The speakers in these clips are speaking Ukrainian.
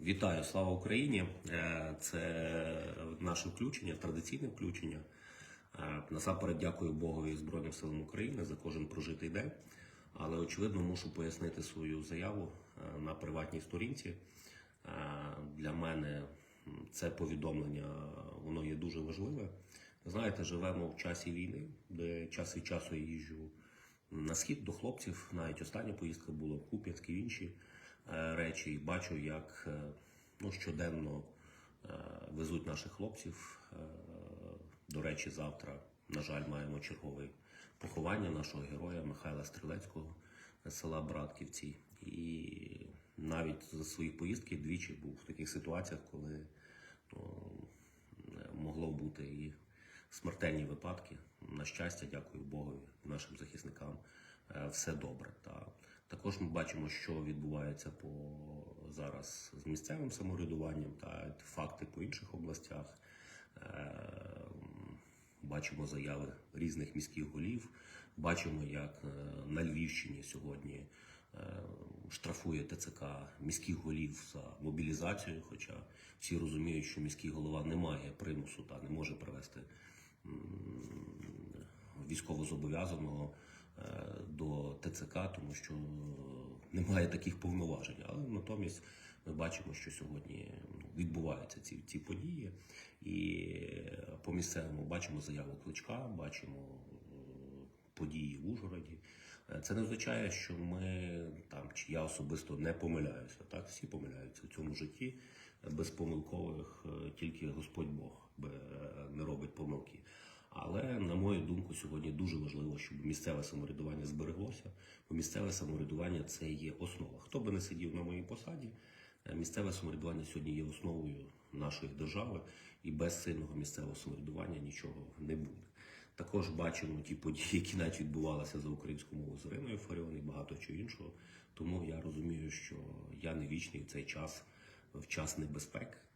Вітаю, слава Україні! Е, Це наше включення, традиційне включення. Е, Насамперед дякую Богові і Збройним силам України за кожен прожитий день. Але очевидно мушу пояснити свою заяву е, на приватній сторінці. Для мене це повідомлення воно є дуже важливе. Знаєте, живемо в часі війни, де час від часу я їжджу на схід до хлопців. Навіть остання поїздка була в Куп'янськ і інші речі. І бачу, як е, ну, щоденно е, везуть наших хлопців. Е, До речі, завтра, на жаль, маємо чергове поховання нашого героя Михайла Стрілецького з села Братківці. І навіть за свої поїздки двічі був в таких ситуаціях, коли ну, е, могло бути і смертельні випадки. На щастя, дякую Богові, нашим захисникам. е, Все добре. Та також ми бачимо, що відбувається по зараз з місцевим самоврядуванням та факти по інших областях. Е, Бачимо заяви різних міських голів. Бачимо, як е, на Львівщині сьогодні е, штрафує ТЦК міських голів за мобілізацію. Хоча всі розуміють, що міський голова не має примусу та не може привести військовозобов'язаного до ТЦК, тому що немає таких повноважень. Але натомість ми бачимо, що сьогодні ну, відбуваються ці, ці події, і по місцевому бачимо заяву кличка, бачимо е, події в Ужгороді. Е, Це не означає, що ми там чи я особисто не помиляюся. Так, всі помиляються в цьому житті без помилкових, е, тільки Господь Бог не робить помилки. Але на мою думку, сьогодні дуже важливо, щоб місцеве самоврядування збереглося, бо місцеве самоврядування це є основа. Хто би не сидів на моїй посаді, е, місцеве самоврядування сьогодні є основою нашої держави, і без сильного місцевого самоврядування нічого не буде. Також бачимо ті події, які навіть відбувалися за українську мову з Іриною Фаріон і багато чого іншого. Тому я розумію, що я не вічний в цей час, в час небезпек е,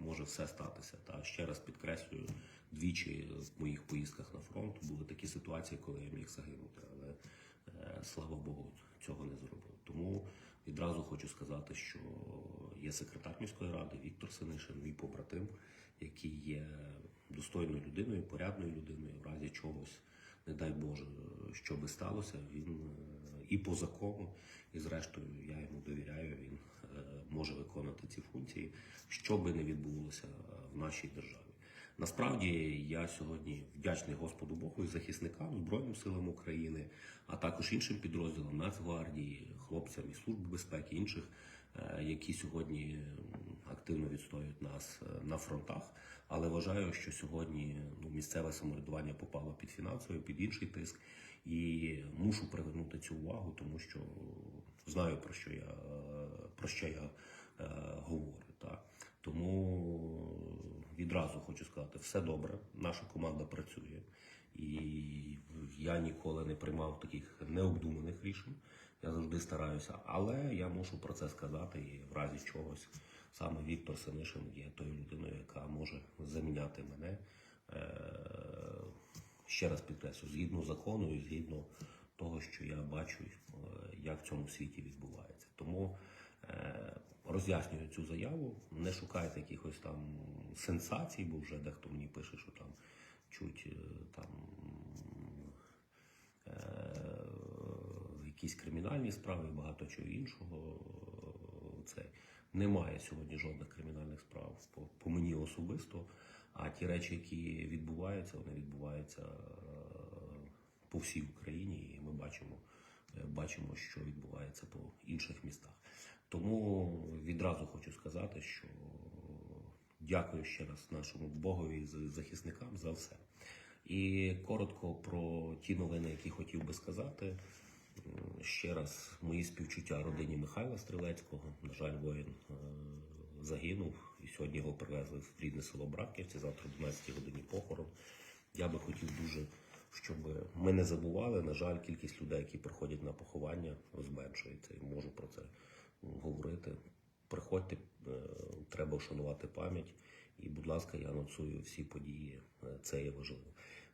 може все статися. Та ще раз підкреслюю, двічі в моїх поїздках на фронт були такі ситуації, коли я міг загинути, але е, слава Богу, цього не зробив. Тому відразу хочу сказати, що є секретар міської ради Віктор Синишин, мій побратим, який є достойною людиною, порядною людиною, в разі чогось, не дай Боже, що би сталося, він е, і по закону, і зрештою я йому довіряю, він е, може виконувати ці функції, що би не відбулося в нашій державі. Насправді я сьогодні вдячний Господу Богу і захисникам, Збройним силам України, а також іншим підрозділам Нацгвардії, хлопцям і Служби безпеки, інших, е, які сьогодні активно відстоюють нас е, на фронтах. Але вважаю, що сьогодні ну, місцеве самоврядування попало під фінансовий, під інший тиск, і мушу привернути цю увагу, тому що знаю про що я про що я е, говорю. Так. Тому відразу хочу сказати, все добре, наша команда працює, і я ніколи не приймав таких необдуманих рішень. Я завжди стараюся, але я мушу про це сказати, і в разі чогось саме Віктор Синишин є тою людиною, яка може заміняти мене. Е, ще раз підкреслю, згідно закону і згідно того, що я бачу, е, як в цьому світі відбувається. Тому е, роз'яснюю цю заяву. Не шукайте якихось там сенсацій, бо вже дехто мені пише, що там чуть е, там якісь кримінальні справи, багато чого іншого. Це немає сьогодні жодних кримінальних справ по, по мені особисто. А ті речі, які відбуваються, вони відбуваються е, по всій Україні, і ми бачимо, е, бачимо, що відбувається по інших містах. Тому відразу хочу сказати, що дякую ще раз нашому Богові і захисникам за все. І коротко про ті новини, які хотів би сказати. Ще раз мої співчуття родині Михайла Стрілецького. На жаль, воїн е, загинув, сьогодні його привезли в рідне село Браківці, Завтра о 12 годині похорон. Я би хотів дуже, щоб ми не забували. На жаль, кількість людей, які приходять на поховання, зменшується. І можу про це говорити. Приходьте, е, треба вшанувати пам'ять. І, будь ласка, я анонсую всі події. Е, Це є важливо.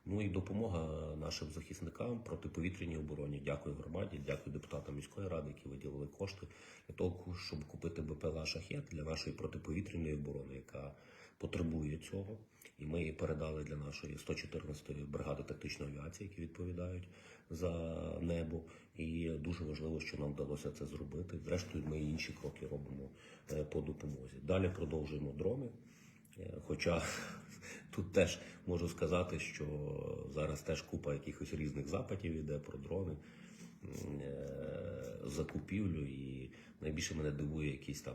Ну і допомога нашим захисникам протиповітряній обороні. Дякую громаді, дякую депутатам міської ради, які виділили кошти для того, щоб купити БПЛА шахет для нашої протиповітряної оборони, яка потребує цього. І ми її передали для нашої 114-ї бригади тактичної авіації, які відповідають за небо. І дуже важливо, що нам вдалося це зробити. Зрештою, ми інші кроки робимо е, по допомозі. Далі продовжуємо дрони. Е, Хоча тут теж можу сказати, що зараз теж купа якихось різних запитів іде про дрони, е, закупівлю, і найбільше мене дивує якісь там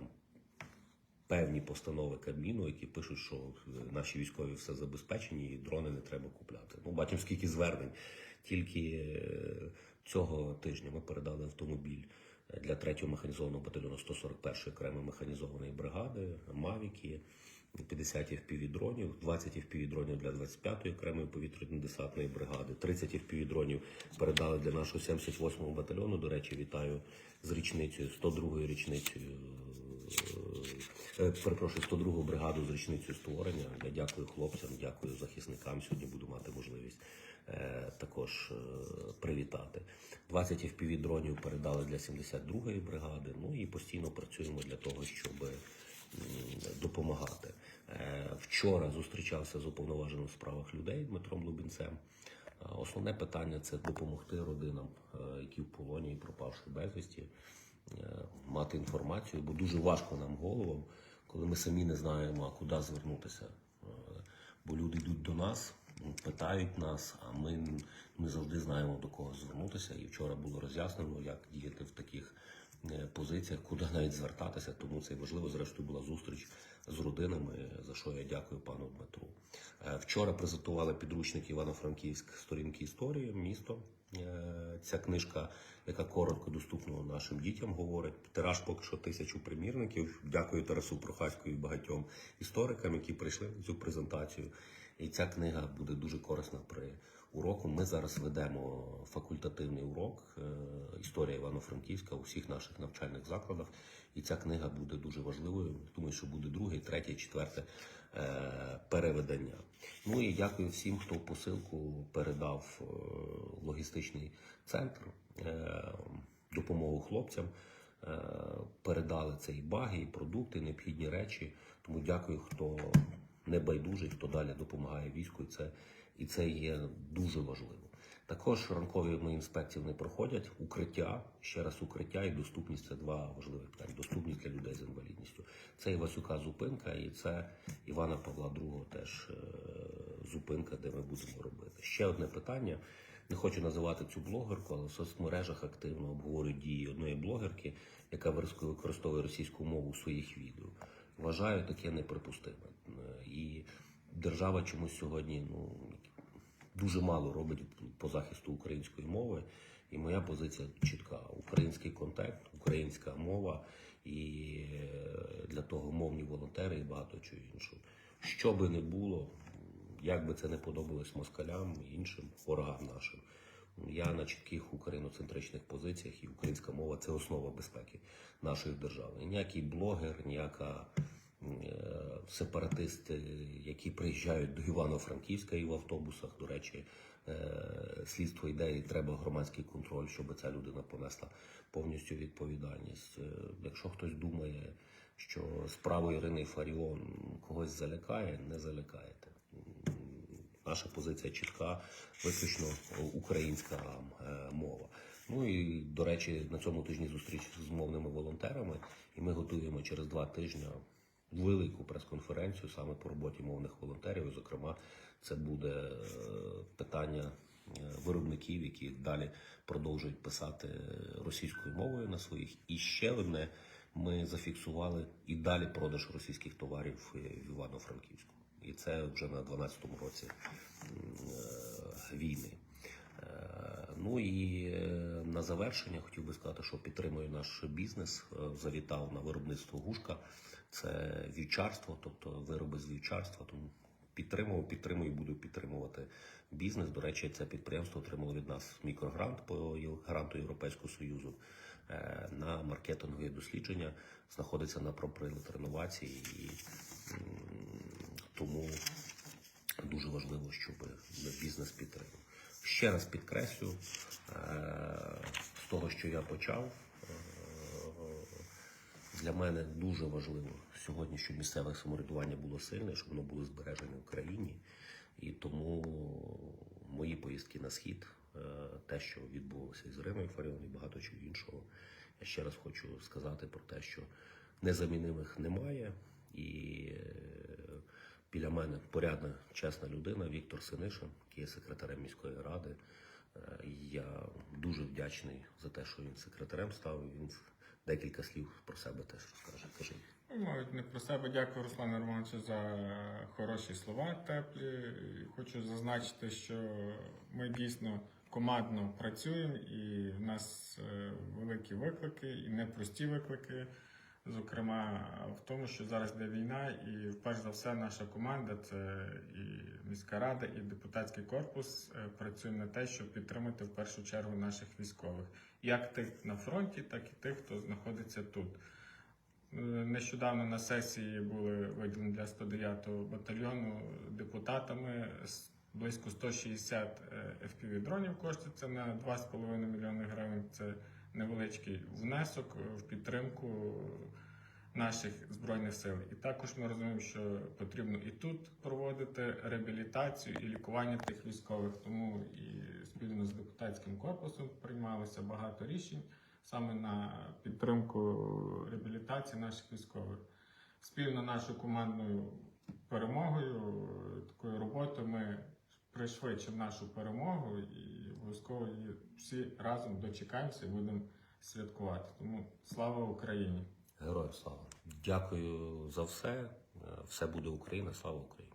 певні постанови Кабміну, які пишуть, що наші військові все забезпечені і дрони не треба купляти. Ну, бачимо, скільки звернень. Тільки е, цього тижня ми передали автомобіль для 3-го механізованого батальйону 141-ї окремої механізованої бригади, Мавіки, 50 FPV-дронів, 20 FPV-дронів для 25-ї окремої повітряно-десантної бригади, 30 FPV-дронів передали для нашого 78-го батальйону. До речі, вітаю з річницею, 102-ю річницею е, перепрошую, 102-гу бригаду з річницею створення. Я дякую хлопцям, дякую захисникам. Сьогодні буду мати можливість е, також е, привітати. 20 FPV дронів передали для 72-ї бригади. Ну і постійно працюємо для того, щоб допомагати. Вчора зустрічався з уповноваженим в справах людей Дмитром Лубінцем. Е, Основне питання це допомогти родинам, е, які в полоні пропавши безвісті, е, мати інформацію, бо дуже важко нам головам, коли ми самі не знаємо, куди звернутися. Бо люди йдуть до нас, питають нас, а ми не завжди знаємо до кого звернутися. І вчора було роз'яснено, як діяти в таких позиціях, куди навіть звертатися. Тому це важливо. Зрештою була зустріч з родинами, за що я дякую пану Дмитру. Е, Вчора презентували підручник Івано-Франківськ сторінки історії, місто. Е, Ця книжка, яка коротко доступна нашим дітям, говорить. Тираж поки що тисячу примірників. Дякую Тарасу Прохаську і багатьом історикам, які прийшли на цю презентацію. І ця книга буде дуже корисна при уроку. Ми зараз ведемо факультативний урок е, історія Івано-Франківська у всіх наших навчальних закладах. І ця книга буде дуже важливою. Думаю, що буде друге, третє, четверте е, переведення. Ну і дякую всім, хто посилку передав е, логістичний центр, допомогу хлопцям. Передали це і баги, і продукти, і необхідні речі. Тому дякую, хто не байдужий, хто далі допомагає війську. І це, і це є дуже важливо. Також ранкові мої інспекції не проходять. Укриття, ще раз укриття і доступність це два важливих питання. Доступність для людей з інвалідністю. Це Івасюка зупинка, і це Івана Павла II теж е, зупинка, де ми будемо робити. Ще одне питання. Не хочу називати цю блогерку, але в соцмережах активно обговорюють дії одної блогерки, яка використовує російську мову у своїх відео. Вважаю таке неприпустиме. Е, І держава чомусь сьогодні ну, дуже мало робить по захисту української мови. І моя позиція чітка: український контекст, українська мова, і е, для того мовні волонтери і багато чого іншого. Що би не було, як би це не подобалось москалям і іншим ворогам нашим. Я на чітких україноцентричних позиціях, і українська мова це основа безпеки нашої держави. Ніякий блогер, ніяка сепаратисти, які приїжджають до Івано-Франківська і в автобусах. До речі, е, слідство йде і треба громадський контроль, щоб ця людина понесла повністю відповідальність. Е, Якщо хтось думає, що справа Ірини Фаріон когось залякає, не залякаєте. Наша позиція чітка, виключно українська е, мова. Ну і до речі, на цьому тижні зустріч з мовними волонтерами, і ми готуємо через два тижні велику прес-конференцію саме по роботі мовних волонтерів. Зокрема, це буде е, питання е, виробників, які далі продовжують писати російською мовою на своїх. І ще одне ми зафіксували і далі продаж російських товарів е, в Івано-Франківську. І це вже на 12-му році війни. Ну і на завершення хотів би сказати, що підтримую наш бізнес. Завітав на виробництво гушка. Це вівчарство, тобто вироби з вівчарства. Тому підтримував, підтримую буду підтримувати бізнес. До речі, це підприємство отримало від нас мікрогрант по гранту Європейського Союзу е, на маркетингові дослідження. Знаходиться на проприлад реновації і тому дуже важливо, щоб бізнес підтримав. Ще раз підкреслю, е, з того, що я почав, для мене дуже важливо сьогодні, щоб місцеве самоврядування було сильне, щоб воно було збережене в Україні. І тому мої поїздки на схід, е, те, що відбулося із Іриною Фаріон і багато чого іншого. Я ще раз хочу сказати про те, що незамінимих немає. І е, біля мене порядна, чесна людина Віктор Синишин, який є секретарем міської ради. Е, Я дуже вдячний за те, що він секретарем став. Він декілька слів про себе теж розкаже. Кажи. Мабуть, не про себе. Дякую, Руслану Романовичу, за хороші слова теплі. Хочу зазначити, що ми дійсно командно працюємо, і в нас е, великі виклики, і непрості виклики. Зокрема, в тому, що зараз йде війна, і перш за все наша команда це і міська рада, і депутатський корпус е, працює на те, щоб підтримати в першу чергу наших військових, як тих на фронті, так і тих, хто знаходиться тут. Е, Нещодавно на сесії були виділені для 109-го батальйону депутатами близько 160 FPV дронів коштує. Це на 2,5 мільйони гривень. Це невеличкий внесок в підтримку наших збройних сил. І також ми розуміємо, що потрібно і тут проводити реабілітацію і лікування тих військових. Тому і спільно з депутатським корпусом приймалося багато рішень саме на підтримку реабілітації наших військових. Спільно нашою командною перемогою, такою роботою ми пришвидшимо нашу перемогу і обов'язково її всі разом дочекаємося і будемо святкувати. Тому слава Україні! Героям слава! Дякую за все. Е, Все буде Україна. Слава Україні!